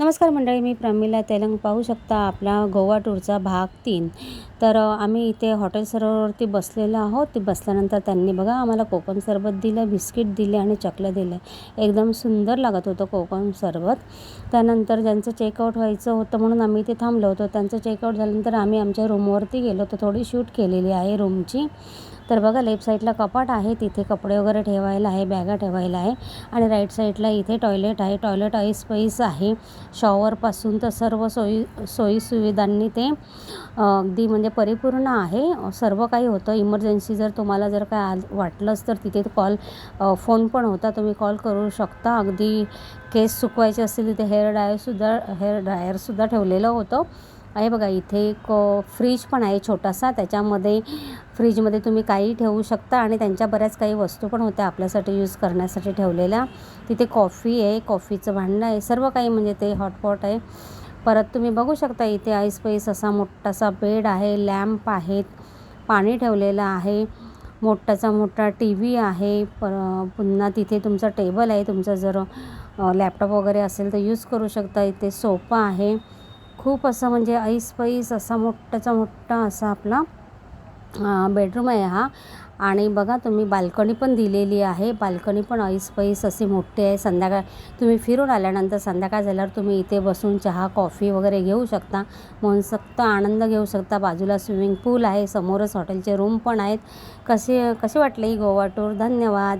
नमस्कार मंडळी मी प्रमिला तेलंग. पाहू शकता आपला गोवा टूरचा भाग तीन. तर आम्ही इथे हॉटेल सरोवरती बसलेलो आहोत. ते बसल्यानंतर त्यांनी बघा आम्हाला कोकम सरबत दिलं बिस्किट दिले आणि चकलं दिलं एकदम सुंदर लागत होतं कोकम सरबत. त्यानंतर ज्यांचं चेकआउट व्हायचं होतं म्हणून आम्ही इथे थांबलो होतो. त्यांचं चेकआउट झाल्यानंतर आम्ही आमच्या रूमवरती गेलो तर थोडी शूट केलेली आहे रूमची तर बघा लेफ्ट साईडला कपाट आहे तिथे कपडे वगैरे ठेवायला आहे बॅगा ठेवायला आहे आणि राईट साईडला इथे टॉयलेट आहे. टॉयलेट ऐस पैस आहे. शॉवरपासून तर सर्व सोयी सोयीसुविधांनी ते अगदी म्हणजे परिपूर्ण आहे. सर्व काही होतं. इमर्जन्सी जर तुम्हाला जर काय आज वाटलंच तर तिथे कॉल फोन पण होता. तुम्ही कॉल करू शकता. अगदी केस सुकवायचे असतील तिथे हेअर ड्रायरसुद्धा हेअर ड्रायरसुद्धा ठेवलेलं होतं. आहे बघा इथे एक फ्रीज पण आहे छोटासा. त्याच्यामध्ये फ्रीजमध्ये तुम्ही काही ठेवू शकता आणि त्यांच्या बऱ्याच काही वस्तू पण होत्या आपल्यासाठी यूज करण्यासाठी ठेवलेल्या. तिथे कॉफी आहे कॉफीचं भांडं आहे सर्व काही म्हणजे ते हॉटपॉट आहे. परत तुम्ही बघू शकता इथे आईस पैस असा मोठासा बेड आहे लॅम्प आहेत पाणी ठेवलेलं आहे. मोठाचा मोठा टी व्ही आहे पर पुन्हा तिथे तुमचं टेबल आहे. तुमचं जर लॅपटॉप वगैरे असेल तर यूज करू शकता. इथे सोफा आहे. खूप असं म्हणजे ऐस पैस असा मोठाचा मोठा असा आपला बेडरूम आहे हा. आणि बघा तुम्ही बाल्कनी पण दिलेली आहे. बाल्कनी पण ऐस पैस असे मोठी आहे. संध्याकाळ तुम्ही फिरून आल्यानंतर संध्याकाळ झाल्यावर तुम्ही इथे बसून चहा कॉफी वगैरे घेऊ शकता. मनसक्त आनंद घेऊ शकता. बाजूला स्विमिंग पूल आहे. समोरच हॉटेलचे रूम पण आहेत. कसे कसे वाटले ही गोवा टूर धन्यवाद.